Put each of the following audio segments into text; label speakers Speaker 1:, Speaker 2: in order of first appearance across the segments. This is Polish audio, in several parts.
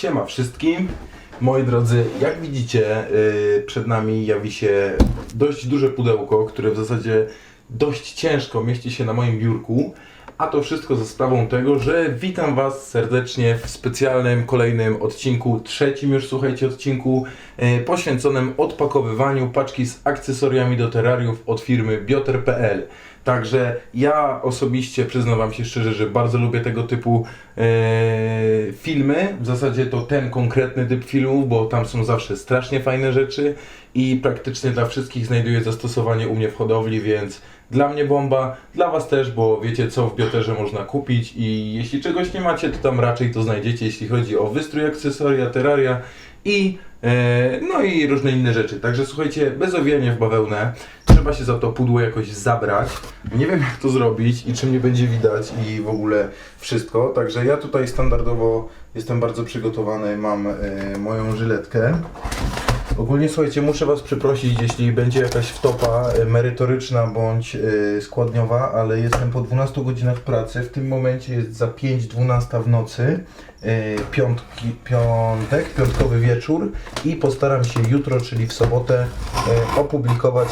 Speaker 1: Siema wszystkim. Moi drodzy, jak widzicie, yy, przed nami jawi się dość duże pudełko, które w zasadzie dość ciężko mieści się na moim biurku. A to wszystko za sprawą tego, że witam Was serdecznie w specjalnym kolejnym odcinku, trzecim już słuchajcie odcinku, yy, poświęconym odpakowywaniu paczki z akcesoriami do terrariów od firmy bioter.pl. Także ja osobiście przyznam Wam się szczerze, że bardzo lubię tego typu e, filmy. W zasadzie to ten konkretny typ filmów, bo tam są zawsze strasznie fajne rzeczy i praktycznie dla wszystkich znajduje zastosowanie u mnie w hodowli, więc dla mnie bomba, dla Was też, bo wiecie co w bioterze można kupić i jeśli czegoś nie macie, to tam raczej to znajdziecie, jeśli chodzi o wystrój, akcesoria, terraria i no i różne inne rzeczy. Także słuchajcie, bez owijania w bawełnę, trzeba się za to pudło jakoś zabrać. Nie wiem jak to zrobić i czy mnie będzie widać i w ogóle wszystko. Także ja tutaj standardowo jestem bardzo przygotowany, mam e, moją żyletkę. Ogólnie słuchajcie, muszę Was przeprosić, jeśli będzie jakaś wtopa e, merytoryczna bądź e, składniowa, ale jestem po 12 godzinach pracy. W tym momencie jest za 5.12 w nocy, e, piątki, piątek, piątkowy wieczór i postaram się jutro, czyli w sobotę, opublikować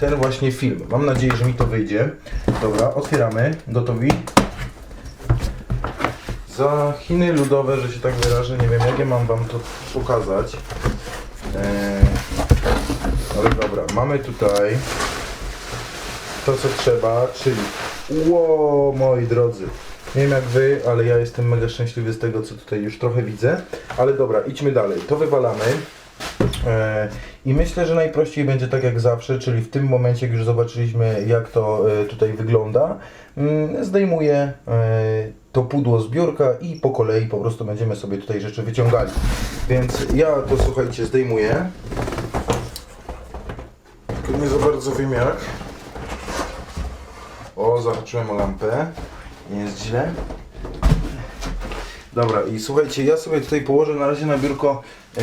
Speaker 1: ten właśnie film. Mam nadzieję, że mi to wyjdzie. Dobra, otwieramy. Gotowi? Za Chiny ludowe, że się tak wyrażę, nie wiem jak ja mam Wam to pokazać. Eee, ale dobra, mamy tutaj to co trzeba, czyli ło moi drodzy. Nie wiem jak wy, ale ja jestem mega szczęśliwy z tego co tutaj już trochę widzę. Ale dobra, idźmy dalej. To wywalamy. E, I myślę, że najprościej będzie tak jak zawsze, czyli w tym momencie, jak już zobaczyliśmy, jak to e, tutaj wygląda, mm, zdejmuję e, to pudło z biurka i po kolei po prostu będziemy sobie tutaj rzeczy wyciągali. Więc ja to słuchajcie, zdejmuję. Tylko nie za bardzo wiem jak. O, zahaczyłem o lampę. Nie jest źle. Dobra, i słuchajcie, ja sobie tutaj położę na razie na biurko e,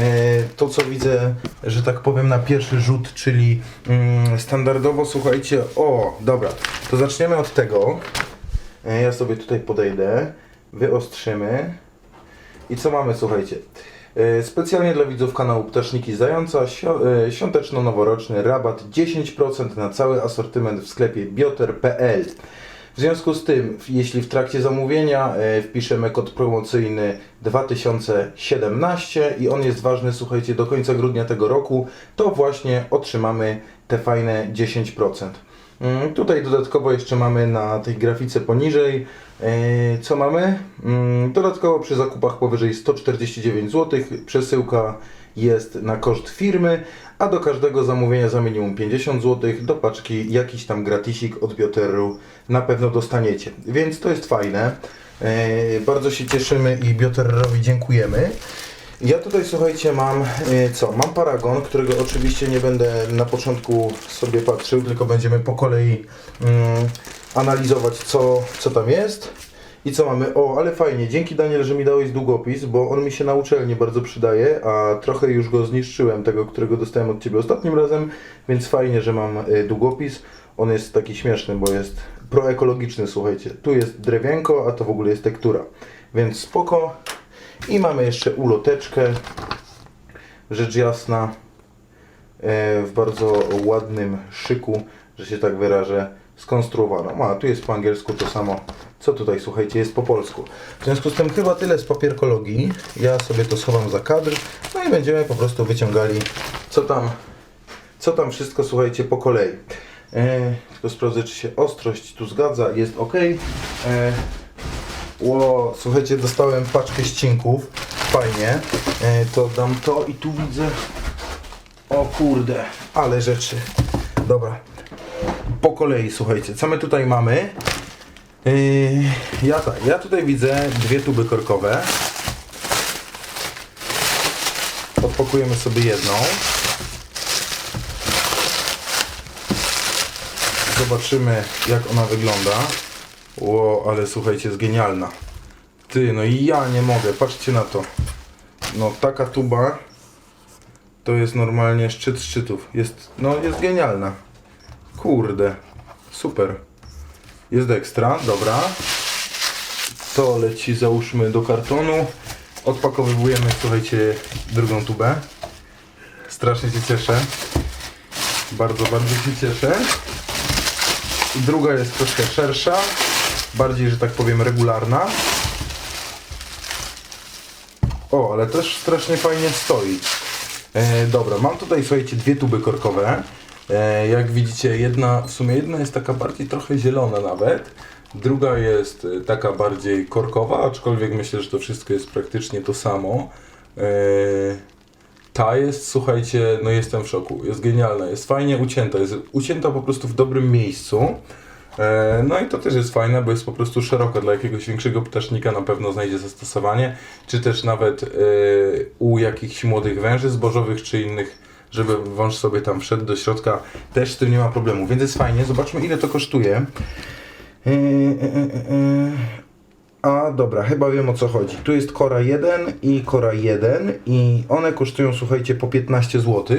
Speaker 1: to, co widzę, że tak powiem, na pierwszy rzut, czyli mm, standardowo, słuchajcie, o, dobra, to zaczniemy od tego. E, ja sobie tutaj podejdę, wyostrzymy. I co mamy, słuchajcie? E, Specjalnie dla widzów kanału Ptaszniki Zająca e, świąteczno-noworoczny rabat 10% na cały asortyment w sklepie bioter.pl. W związku z tym, jeśli w trakcie zamówienia wpiszemy kod promocyjny 2017 i on jest ważny, słuchajcie, do końca grudnia tego roku, to właśnie otrzymamy te fajne 10%. Mm, Tutaj dodatkowo jeszcze mamy na tej grafice poniżej, e, co mamy? Mm, Dodatkowo przy zakupach powyżej 149 zł przesyłka jest na koszt firmy, a do każdego zamówienia za minimum 50 zł do paczki jakiś tam gratisik od Bioteru na pewno dostaniecie. Więc to jest fajne. E, Bardzo się cieszymy i Bioterrowi dziękujemy. Ja tutaj słuchajcie mam e, co? Mam paragon, którego oczywiście nie będę na początku sobie patrzył, tylko będziemy po kolei mm, analizować co, co tam jest. I co mamy? O, ale fajnie, dzięki Daniel, że mi dałeś długopis, bo on mi się na uczelni bardzo przydaje, a trochę już go zniszczyłem, tego, którego dostałem od Ciebie ostatnim razem, więc fajnie, że mam y, długopis. On jest taki śmieszny, bo jest proekologiczny, słuchajcie. Tu jest drewienko, a to w ogóle jest tektura, więc spoko. I mamy jeszcze uloteczkę, rzecz jasna, e, w bardzo ładnym szyku, że się tak wyrażę, skonstruowano. A tu jest po angielsku to samo, co tutaj, słuchajcie, jest po polsku. W związku z tym chyba tyle z papierkologii. Ja sobie to schowam za kadr, no i będziemy po prostu wyciągali, co tam, co tam wszystko, słuchajcie, po kolei. E, tylko sprawdzę, czy się ostrość tu zgadza, jest ok. E, Ło, słuchajcie, dostałem paczkę ścinków, fajnie. E, to dam to i tu widzę o kurde, ale rzeczy. Dobra. Po kolei, słuchajcie, co my tutaj mamy? Yy, ja tak, ja tutaj widzę dwie tuby korkowe. Odpakujemy sobie jedną. Zobaczymy, jak ona wygląda. Ło, ale słuchajcie, jest genialna. Ty, no i ja nie mogę, patrzcie na to. No, taka tuba to jest normalnie szczyt szczytów. Jest, no jest genialna. Kurde, super. Jest ekstra, dobra. To leci załóżmy do kartonu. Odpakowujemy, słuchajcie, drugą tubę. Strasznie się cieszę. Bardzo, bardzo się cieszę. Druga jest troszkę szersza, bardziej, że tak powiem, regularna. O, ale też strasznie fajnie stoi. E, dobra, mam tutaj, słuchajcie, dwie tuby korkowe. E, jak widzicie, jedna, w sumie jedna jest taka bardziej trochę zielona nawet. Druga jest e, taka bardziej korkowa, aczkolwiek myślę, że to wszystko jest praktycznie to samo. E, ta jest, słuchajcie, no jestem w szoku. Jest genialna, jest fajnie ucięta. Jest ucięta po prostu w dobrym miejscu. E, No i to też jest fajne, bo jest po prostu szeroka. Dla jakiegoś większego ptasznika na pewno znajdzie zastosowanie. Czy też nawet e, u jakichś młodych węży zbożowych, czy innych, żeby wąż sobie tam wszedł do środka. Też z tym nie ma problemu, więc jest fajnie. Zobaczmy ile to kosztuje. E. A dobra, chyba wiem o co chodzi. Tu jest Kora 1 i Kora 1 i one kosztują, słuchajcie, po 15 zł.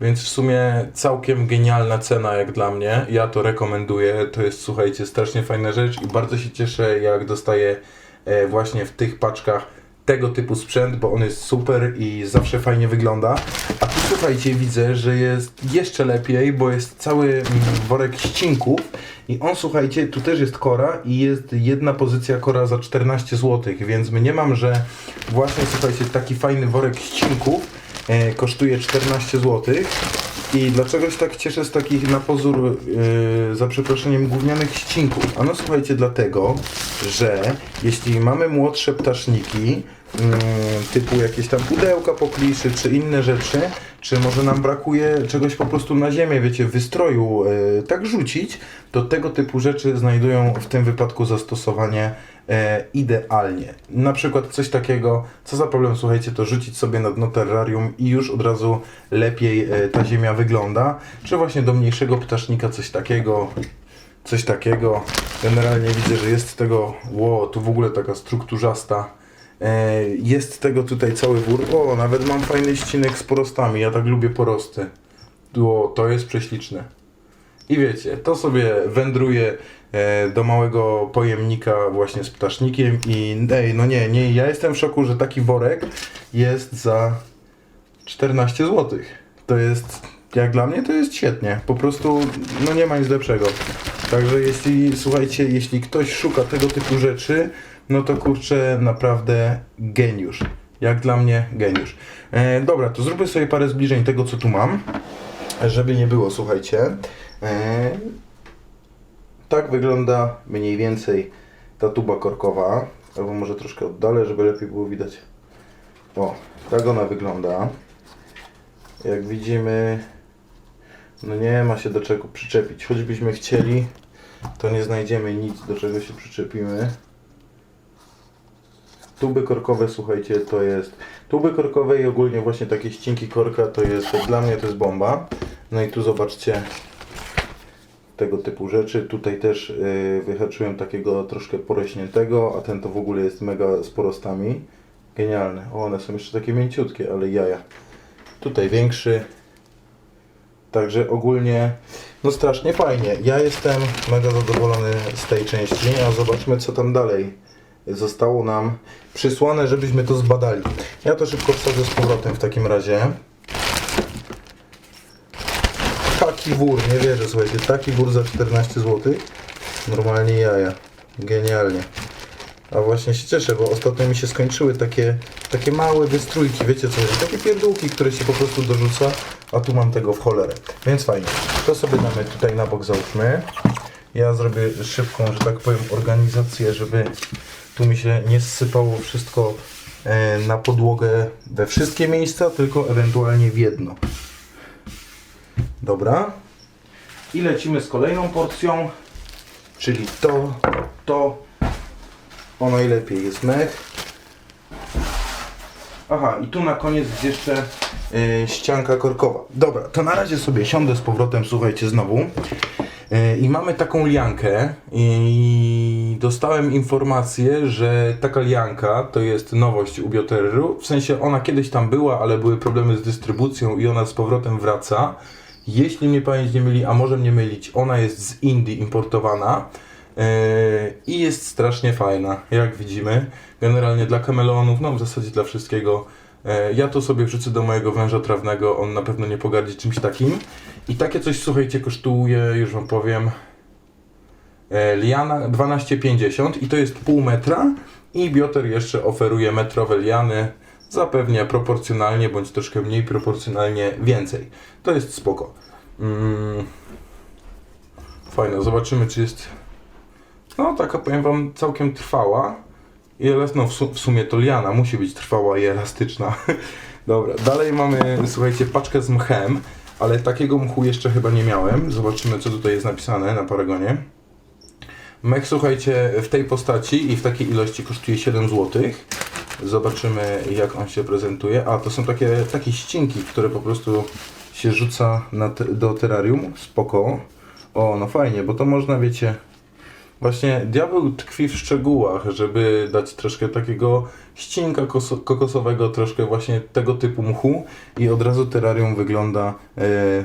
Speaker 1: Więc w sumie całkiem genialna cena jak dla mnie. Ja to rekomenduję. To jest, słuchajcie, strasznie fajna rzecz i bardzo się cieszę, jak dostaję e, właśnie w tych paczkach tego typu sprzęt, bo on jest super i zawsze fajnie wygląda. A tu słuchajcie, widzę, że jest jeszcze lepiej, bo jest cały mm, worek ścinków i on słuchajcie, tu też jest kora i jest jedna pozycja kora za 14 zł, więc mniemam, że właśnie słuchajcie, taki fajny worek ścinków kosztuje 14 zł. I dlaczego się tak cieszę z takich na pozór, yy, za przeproszeniem, gównianych ścinków? Ano słuchajcie, dlatego, że jeśli mamy młodsze ptaszniki, typu jakieś tam pudełka po kliszy, czy inne rzeczy, czy może nam brakuje czegoś po prostu na ziemię, wiecie, wystroju, yy, tak rzucić, to tego typu rzeczy znajdują w tym wypadku zastosowanie e, idealnie. Na przykład coś takiego, co za problem, słuchajcie, to rzucić sobie na dno terrarium i już od razu lepiej e, ta ziemia wygląda, czy właśnie do mniejszego ptasznika coś takiego, coś takiego. Generalnie widzę, że jest tego, ło, tu w ogóle taka strukturzasta. E, Jest tego tutaj cały wór. O, nawet mam fajny ścinek z porostami. Ja tak lubię porosty. O, to jest prześliczne. I wiecie, to sobie wędruje do małego pojemnika właśnie z ptasznikiem i ej, no nie, nie, ja jestem w szoku, że taki worek jest za 14 zł. To jest, jak dla mnie to jest świetnie. Po prostu, no nie ma nic lepszego. Także jeśli, słuchajcie, jeśli ktoś szuka tego typu rzeczy, no to kurczę, naprawdę geniusz. Jak dla mnie geniusz. E, dobra, to zróbmy sobie parę zbliżeń tego, co tu mam. Żeby nie było, słuchajcie. E, tak wygląda mniej więcej ta tuba korkowa. Albo może troszkę oddalę, żeby lepiej było widać. O, tak ona wygląda. Jak widzimy, no nie ma się do czego przyczepić. Choćbyśmy chcieli, to nie znajdziemy nic, do czego się przyczepimy. Tuby korkowe, słuchajcie, to jest... Tuby korkowe i ogólnie właśnie takie ścinki korka to jest, dla mnie to jest bomba. No i tu zobaczcie tego typu rzeczy. Tutaj też yy, wyhaczyłem takiego troszkę porośniętego, a ten to w ogóle jest mega z porostami. Genialne. O, one są jeszcze takie mięciutkie, ale jaja. Tutaj większy. Także ogólnie, no strasznie fajnie. Ja jestem mega zadowolony z tej części, a zobaczmy co tam dalej zostało nam przysłane, żebyśmy to zbadali. Ja to szybko wsadzę z powrotem w takim razie. Taki wór, nie wierzę, słuchajcie, taki wór za 14 zł. Normalnie jaja. Genialnie. A właśnie się cieszę, bo ostatnio mi się skończyły takie, takie małe wystrójki, wiecie co, chodzi? takie pierdółki, które się po prostu dorzuca, a tu mam tego w cholerę. Więc fajnie. To sobie damy tutaj na bok załóżmy. Ja zrobię szybką, że tak powiem, organizację, żeby tu mi się nie zsypało wszystko e, na podłogę we wszystkie miejsca, tylko ewentualnie w jedno. Dobra. I lecimy z kolejną porcją, czyli to, to, o najlepiej jest mech. Aha, i tu na koniec jest jeszcze y, ścianka korkowa. Dobra, to na razie sobie siądę z powrotem, słuchajcie, znowu. Y, I mamy taką liankę i dostałem informację, że taka lianka to jest nowość u Bioterru. W sensie ona kiedyś tam była, ale były problemy z dystrybucją i ona z powrotem wraca. Jeśli mnie pamięć nie myli, a może mnie mylić, ona jest z Indii importowana. I jest strasznie fajna, jak widzimy. Generalnie dla kameleonów, no w zasadzie dla wszystkiego. E, Ja to sobie wrzucę do mojego węża trawnego, on na pewno nie pogardzi czymś takim. I takie coś, słuchajcie, kosztuje, już wam powiem, e, liana 12,50 i to jest pół metra i Bioter jeszcze oferuje metrowe liany, zapewnia proporcjonalnie bądź troszkę mniej proporcjonalnie więcej. To jest spoko. Mm. Fajne, zobaczymy czy jest no taka powiem wam całkiem trwała i no w, su- w sumie to liana musi być trwała i elastyczna. Dobra, dalej mamy, słuchajcie, paczkę z mchem, ale takiego mchu jeszcze chyba nie miałem. Zobaczymy, co tutaj jest napisane na Paragonie. Mech, słuchajcie, w tej postaci i w takiej ilości kosztuje 7 zł. Zobaczymy, jak on się prezentuje. A, to są takie, takie ścinki, które po prostu się rzuca do terrarium. Spoko. O, no fajnie, bo to można, wiecie, Właśnie diabeł tkwi w szczegółach, żeby dać troszkę takiego ścinka koso- kokosowego, troszkę właśnie tego typu mchu i od razu terrarium wygląda e,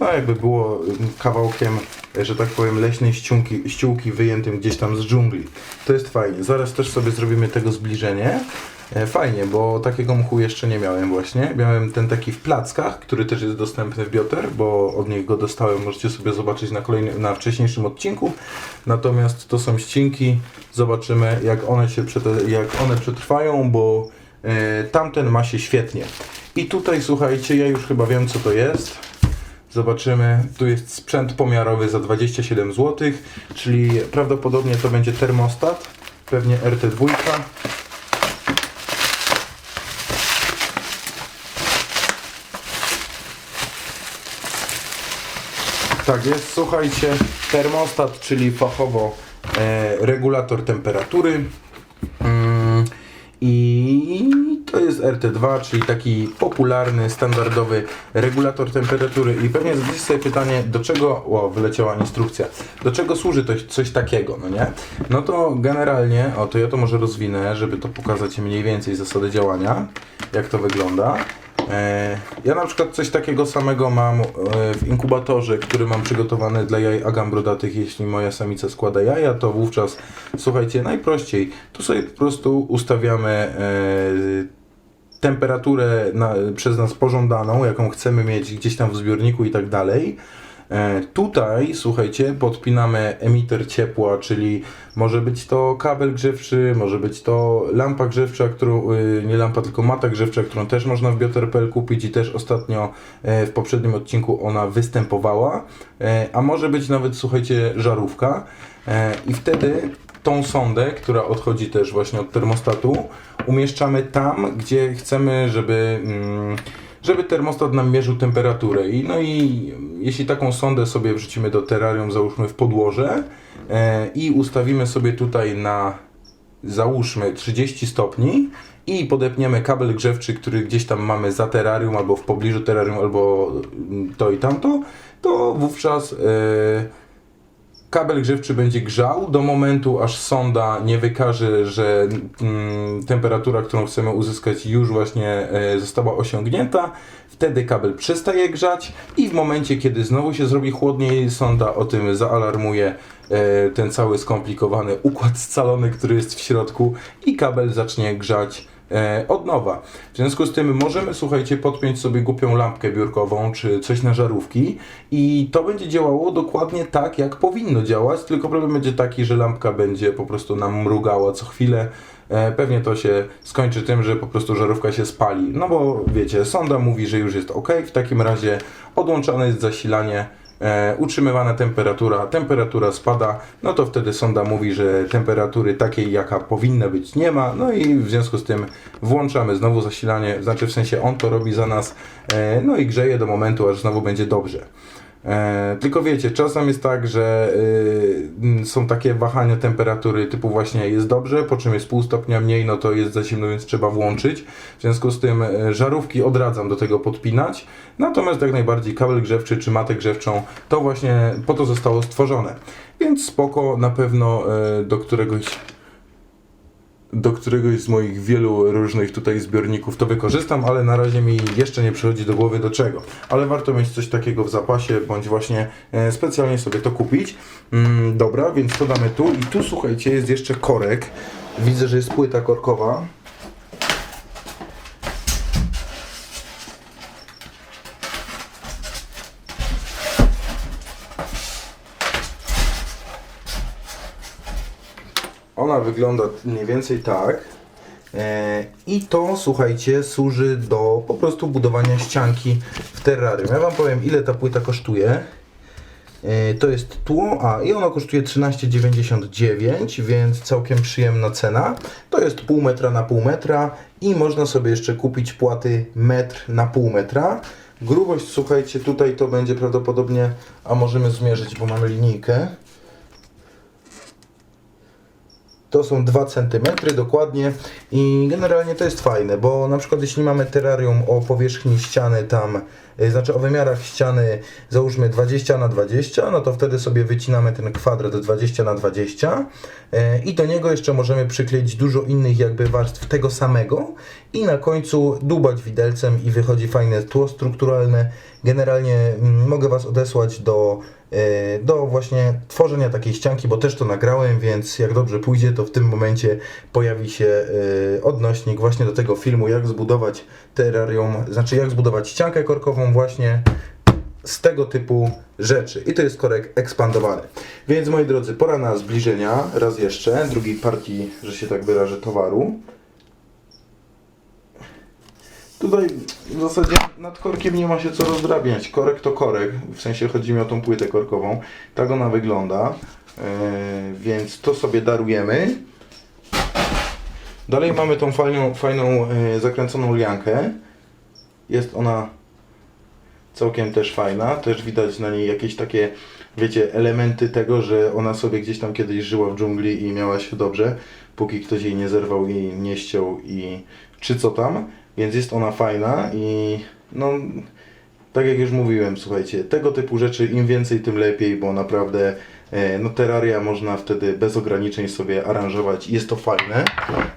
Speaker 1: no jakby było kawałkiem, że tak powiem, leśnej ściółki, ściółki wyjętym gdzieś tam z dżungli. To jest fajnie. Zaraz też sobie zrobimy tego zbliżenie. E, Fajnie, bo takiego mchu jeszcze nie miałem właśnie. Miałem ten taki w plackach, który też jest dostępny w Bioter, bo od nich go dostałem. Możecie sobie zobaczyć na, na wcześniejszym odcinku. Natomiast to są ścinki. Zobaczymy jak one, się jak one przetrwają, bo e, tamten ma się świetnie. I tutaj słuchajcie, ja już chyba wiem co to jest. Zobaczymy. Tu jest sprzęt pomiarowy za 27 zł, czyli prawdopodobnie to będzie termostat, pewnie RT2. Tak jest, słuchajcie, termostat, czyli fachowo e, regulator temperatury. Mm, I to jest RT2, czyli taki popularny, standardowy regulator temperatury. I pewnie zadajecie sobie pytanie, do czego, o, wyleciała instrukcja, do czego służy to, coś takiego, no nie? No to generalnie, o to ja to może rozwinę, żeby to pokazać mniej więcej zasady działania, jak to wygląda. E, Ja na przykład coś takiego samego mam e, w inkubatorze, który mam przygotowany dla jaj agambrodatych. Jeśli moja samica składa jaja, to wówczas, słuchajcie, najprościej, tu sobie po prostu ustawiamy e, temperaturę na, przez nas pożądaną, jaką chcemy mieć gdzieś tam w zbiorniku i tak dalej. E, Tutaj, słuchajcie, podpinamy emiter ciepła, czyli może być to kabel grzewczy, może być to lampa grzewcza, którą, y, nie lampa, tylko mata grzewcza, którą też można w Bioter.pl kupić i też ostatnio e, w poprzednim odcinku ona występowała. E, A może być nawet, słuchajcie, żarówka. I wtedy tą sondę, która odchodzi też właśnie od termostatu, umieszczamy tam, gdzie chcemy, żeby, mm, żeby termostat nam mierzył temperaturę. I, no i jeśli taką sondę sobie wrzucimy do terrarium, załóżmy w podłoże e, i ustawimy sobie tutaj na załóżmy 30 stopni i podepniemy kabel grzewczy, który gdzieś tam mamy za terrarium albo w pobliżu terrarium albo to i tamto, to wówczas e, kabel grzewczy będzie grzał do momentu, aż sonda nie wykaże, że mm, temperatura, którą chcemy uzyskać już właśnie e, została osiągnięta. Wtedy kabel przestaje grzać i w momencie, kiedy znowu się zrobi chłodniej, sonda o tym zaalarmuje e, ten cały skomplikowany układ scalony, który jest w środku i kabel zacznie grzać od nowa. W związku z tym możemy, słuchajcie, podpiąć sobie głupią lampkę biurkową czy coś na żarówki i to będzie działało dokładnie tak, jak powinno działać, tylko problem będzie taki, że lampka będzie po prostu nam mrugała co chwilę. E, Pewnie to się skończy tym, że po prostu żarówka się spali. No bo wiecie, sonda mówi, że już jest ok, w takim razie odłączane jest zasilanie, e, utrzymywana temperatura, temperatura spada, no to wtedy sonda mówi, że temperatury takiej jaka powinna być nie ma, no i w związku z tym włączamy znowu zasilanie, znaczy w sensie on to robi za nas, e, no i grzeje do momentu, aż znowu będzie dobrze. E, tylko wiecie, czasem jest tak, że y, są takie wahania temperatury typu właśnie jest dobrze, po czym jest pół stopnia mniej, no to jest za zimno, więc trzeba włączyć. W związku z tym e, żarówki odradzam do tego podpinać. Natomiast jak najbardziej kabel grzewczy czy matę grzewczą to właśnie po to zostało stworzone. Więc spoko, na pewno e, do któregoś do któregoś z moich wielu różnych tutaj zbiorników to wykorzystam, ale na razie mi jeszcze nie przychodzi do głowy do czego. Ale warto mieć coś takiego w zapasie, bądź właśnie e, specjalnie sobie to kupić. Mm, dobra, więc to damy tu. I tu słuchajcie, jest jeszcze korek. Widzę, że jest płyta korkowa. Ona wygląda mniej więcej tak. E, I to, słuchajcie, służy do po prostu budowania ścianki w terrarium. Ja Wam powiem, ile ta płyta kosztuje. E, To jest tło, a i ono kosztuje 13,99, więc całkiem przyjemna cena. To jest pół metra na pół metra i można sobie jeszcze kupić płaty metr na pół metra. Grubość, słuchajcie, tutaj to będzie prawdopodobnie, a możemy zmierzyć, bo mamy linijkę. To są 2 cm dokładnie i generalnie to jest fajne, bo na przykład jeśli mamy terrarium o powierzchni ściany tam, znaczy o wymiarach ściany załóżmy 20 na 20, no to wtedy sobie wycinamy ten kwadrat 20 na 20 y, i do niego jeszcze możemy przykleić dużo innych jakby warstw tego samego i na końcu dubać widelcem i wychodzi fajne tło strukturalne. Generalnie mm, mogę Was odesłać do e, do właśnie tworzenia takiej ścianki, bo też to nagrałem, więc jak dobrze pójdzie, to w tym momencie pojawi się odnośnik właśnie do tego filmu, jak zbudować terrarium, znaczy jak zbudować ściankę korkową właśnie z tego typu rzeczy. I to jest korek ekspandowany. Więc moi drodzy, pora na zbliżenia, raz jeszcze, drugiej partii, że się tak wyrażę, towaru. Tutaj w zasadzie nad korkiem nie ma się co rozdrabniać. Korek to korek, w sensie chodzi mi o tą płytę korkową. Tak ona wygląda, Yy, więc to sobie darujemy. Dalej mamy tą fajną, fajną yy, zakręconą liankę. Jest ona całkiem też fajna. Też widać na niej jakieś takie, wiecie, elementy tego, że ona sobie gdzieś tam kiedyś żyła w dżungli i miała się dobrze, póki ktoś jej nie zerwał i nie ściął i czy co tam. Więc jest ona fajna i no, tak jak już mówiłem, słuchajcie, tego typu rzeczy im więcej, tym lepiej, bo naprawdę e, no terraria można wtedy bez ograniczeń sobie aranżować jest to fajne.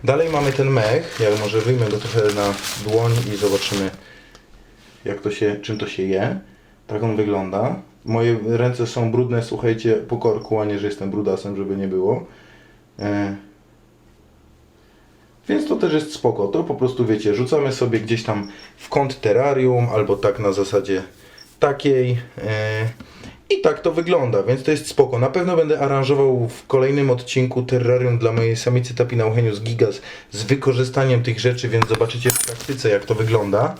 Speaker 1: Dalej mamy ten mech, ja może wyjmę go trochę na dłoń i zobaczymy jak to się, czym to się je. Tak on wygląda. Moje ręce są brudne, słuchajcie, po korku, a nie, że jestem brudasem, żeby nie było. E, więc to też jest spoko. To po prostu wiecie, rzucamy sobie gdzieś tam w kąt terrarium, albo tak na zasadzie takiej. e, I tak to wygląda, więc to jest spoko. Na pewno będę aranżował w kolejnym odcinku terrarium dla mojej samicy Tapina Eugenius Gigas z wykorzystaniem tych rzeczy, więc zobaczycie w praktyce jak to wygląda.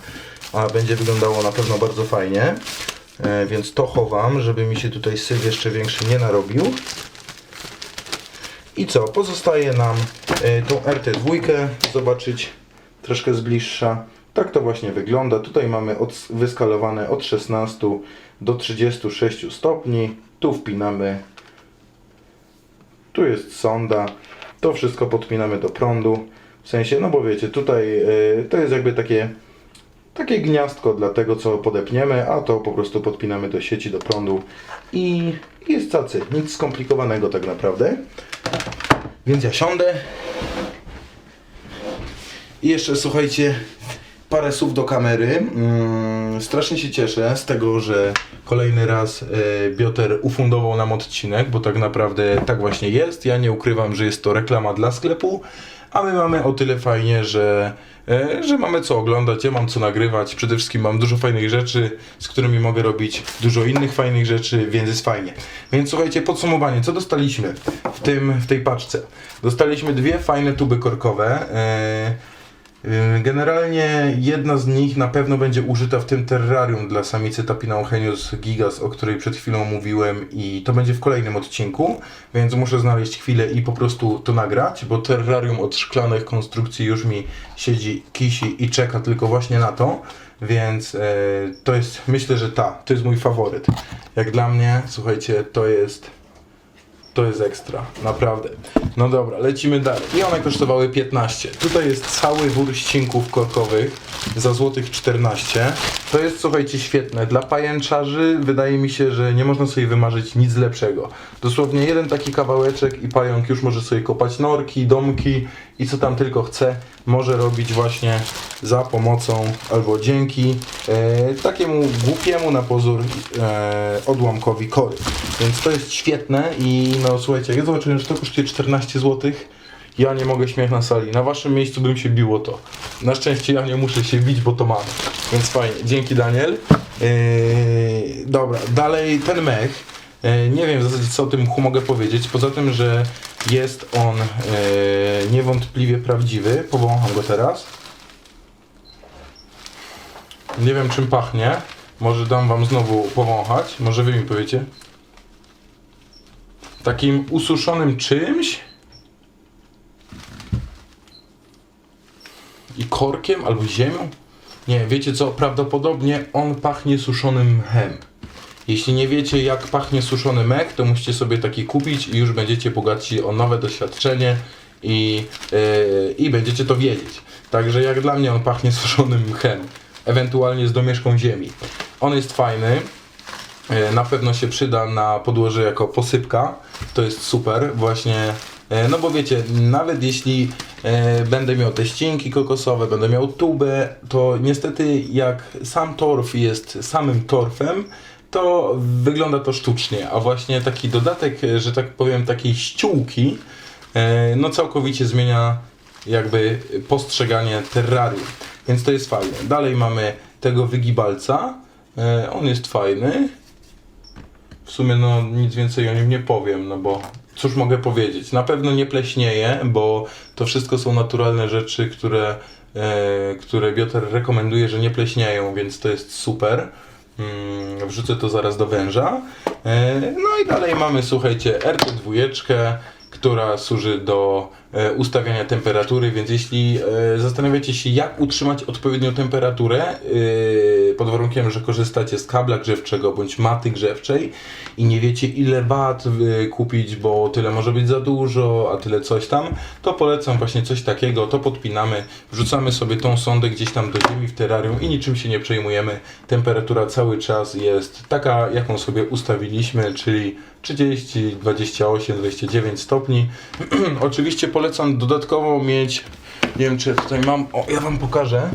Speaker 1: A będzie wyglądało na pewno bardzo fajnie. E, Więc to chowam, żeby mi się tutaj syf jeszcze większy nie narobił. I co? Pozostaje nam e, tą RT2 zobaczyć troszkę z bliższa. Tak to właśnie wygląda. Tutaj mamy od, wyskalowane od 16 do 36 stopni. Tu wpinamy. Tu jest sonda. To wszystko podpinamy do prądu. W sensie, no bo wiecie, tutaj e, to jest jakby takie takie gniazdko dla tego, co podepniemy, a to po prostu podpinamy do sieci, do prądu i jest cacy. Nic skomplikowanego tak naprawdę. Więc ja siądę. I jeszcze słuchajcie, parę słów do kamery. Mm, strasznie się cieszę z tego, że kolejny raz e, Bioter ufundował nam odcinek, bo tak naprawdę tak właśnie jest. Ja nie ukrywam, że jest to reklama dla sklepu, a my mamy o tyle fajnie, że, e, że mamy co oglądać, ja mam co nagrywać. Przede wszystkim mam dużo fajnych rzeczy, z którymi mogę robić dużo innych fajnych rzeczy, więc jest fajnie. Więc słuchajcie, podsumowanie, co dostaliśmy w, tym, w tej paczce? Dostaliśmy dwie fajne tuby korkowe. Yy, Generalnie jedna z nich na pewno będzie użyta w tym terrarium dla samicy Tapina Eugenius Gigas, o której przed chwilą mówiłem i to będzie w kolejnym odcinku, więc muszę znaleźć chwilę i po prostu to nagrać, bo terrarium od szklanych konstrukcji już mi siedzi, kisi i czeka tylko właśnie na to, więc e, to jest, myślę, że ta, to jest mój faworyt. Jak dla mnie, słuchajcie, to jest to jest ekstra, naprawdę. No dobra, lecimy dalej. I one kosztowały 15. Tutaj jest cały wór ścinków korkowych za złotych 14. To jest, słuchajcie, świetne. Dla pajęczarzy wydaje mi się, że nie można sobie wymarzyć nic lepszego. Dosłownie jeden taki kawałeczek i pająk już może sobie kopać norki, domki i co tam tylko chce, może robić właśnie za pomocą albo dzięki e, takiemu głupiemu na pozór e, odłamkowi kory. Więc to jest świetne i no słuchajcie, ja zobaczyłem, że to kosztuje 14 zł, ja nie mogę śmiech na sali. Na waszym miejscu bym się biło to. Na szczęście ja nie muszę się bić, bo to mam. Więc fajnie. Dzięki Daniel. Yy, dobra, dalej ten mech. Yy, nie wiem w zasadzie co o tym mogę powiedzieć. Poza tym, że jest on yy, niewątpliwie prawdziwy. Powącham go teraz. Nie wiem czym pachnie. Może dam wam znowu powąchać. Może wy mi powiecie. Takim ususzonym czymś. i korkiem albo ziemią? Nie, wiecie co? Prawdopodobnie on pachnie suszonym mchem. Jeśli nie wiecie jak pachnie suszony mech, to musicie sobie taki kupić i już będziecie bogaci o nowe doświadczenie i, yy, i będziecie to wiedzieć. Także jak dla mnie on pachnie suszonym mchem, ewentualnie z domieszką ziemi. On jest fajny, E, Na pewno się przyda na podłoże jako posypka. To jest super, właśnie. e, No bo wiecie, nawet jeśli będę miał te ścinki kokosowe, będę miał tubę, to niestety jak sam torf jest samym torfem, to wygląda to sztucznie, a właśnie taki dodatek, e, że tak powiem, takiej ściółki, e, no całkowicie zmienia jakby postrzeganie terrarium. Więc to jest fajne. Dalej mamy tego wygibalca. E, On jest fajny. W sumie no nic więcej o nim nie powiem, no bo cóż mogę powiedzieć? Na pewno nie pleśnieje, bo to wszystko są naturalne rzeczy, które, które Bioter rekomenduje, że nie pleśnieją, więc to jest super. Mm, wrzucę to zaraz do węża. E, no i dalej mamy, słuchajcie, RT2, która służy do ustawiania temperatury, więc jeśli e, zastanawiacie się, jak utrzymać odpowiednią temperaturę, e, pod warunkiem, że korzystacie z kabla grzewczego bądź maty grzewczej i nie wiecie, ile wat e, kupić, bo tyle może być za dużo, a tyle coś tam, to polecam właśnie coś takiego. To podpinamy, wrzucamy sobie tą sondę gdzieś tam do ziemi w terrarium i niczym się nie przejmujemy. Temperatura cały czas jest taka, jaką sobie ustawiliśmy, czyli 30, 28, 29 stopni. Oczywiście polecam dodatkowo mieć, nie wiem czy tutaj mam, o ja wam pokażę.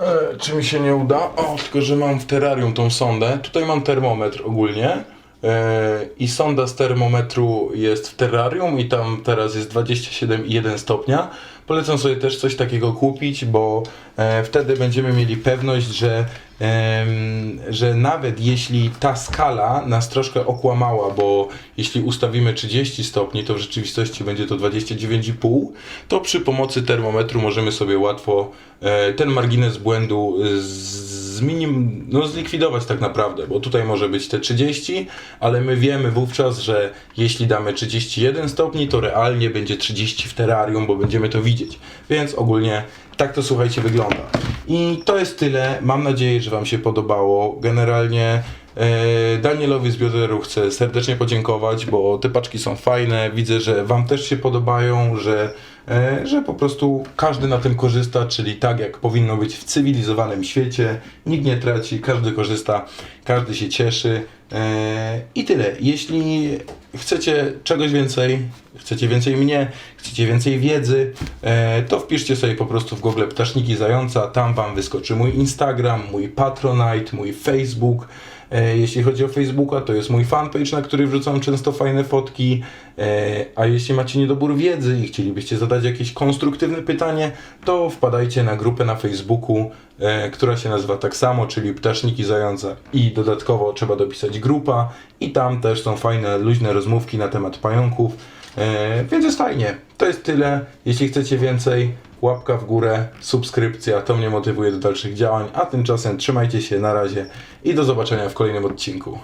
Speaker 1: E, czy mi się nie uda? O, tylko że mam w terrarium tą sondę. Tutaj mam termometr ogólnie. E, I sonda z termometru jest w terrarium i tam teraz jest 27,1 stopnia. Polecam sobie też coś takiego kupić, bo e, wtedy będziemy mieli pewność, że, em, że nawet jeśli ta skala nas troszkę okłamała, bo jeśli ustawimy 30 stopni, to w rzeczywistości będzie to 29,5, to przy pomocy termometru możemy sobie łatwo e, ten margines błędu z zminim, no zlikwidować tak naprawdę, bo tutaj może być te 30, ale my wiemy wówczas, że jeśli damy 31 stopni, to realnie będzie 30 w terrarium, bo będziemy to widzieć. Więc ogólnie tak to słuchajcie wygląda. I to jest tyle. Mam nadzieję, że Wam się podobało. Generalnie e, Danielowi z Bioderu chcę serdecznie podziękować, bo te paczki są fajne. Widzę, że Wam też się podobają, że, że po prostu każdy na tym korzysta, czyli tak jak powinno być w cywilizowanym świecie. Nikt nie traci, każdy korzysta, każdy się cieszy. E, I tyle. Jeśli chcecie czegoś więcej, chcecie więcej mnie, chcecie więcej wiedzy, e, to wpiszcie sobie po prostu w Google Ptaszniki Zająca. Tam Wam wyskoczy mój Instagram, mój Patronite, mój Facebook. E, Jeśli chodzi o Facebooka, to jest mój fanpage, na który wrzucam często fajne fotki. E, A jeśli macie niedobór wiedzy i chcielibyście zadać jakieś konstruktywne pytanie, to wpadajcie na grupę na Facebooku, która się nazywa tak samo, czyli Ptaszniki Zająca. I dodatkowo trzeba dopisać grupa. I tam też są fajne, luźne rozmówki na temat pająków. Więc jest fajnie. To jest tyle. Jeśli chcecie więcej, łapka w górę, subskrypcja, to mnie motywuje do dalszych działań. A tymczasem trzymajcie się, na razie i do zobaczenia w kolejnym odcinku.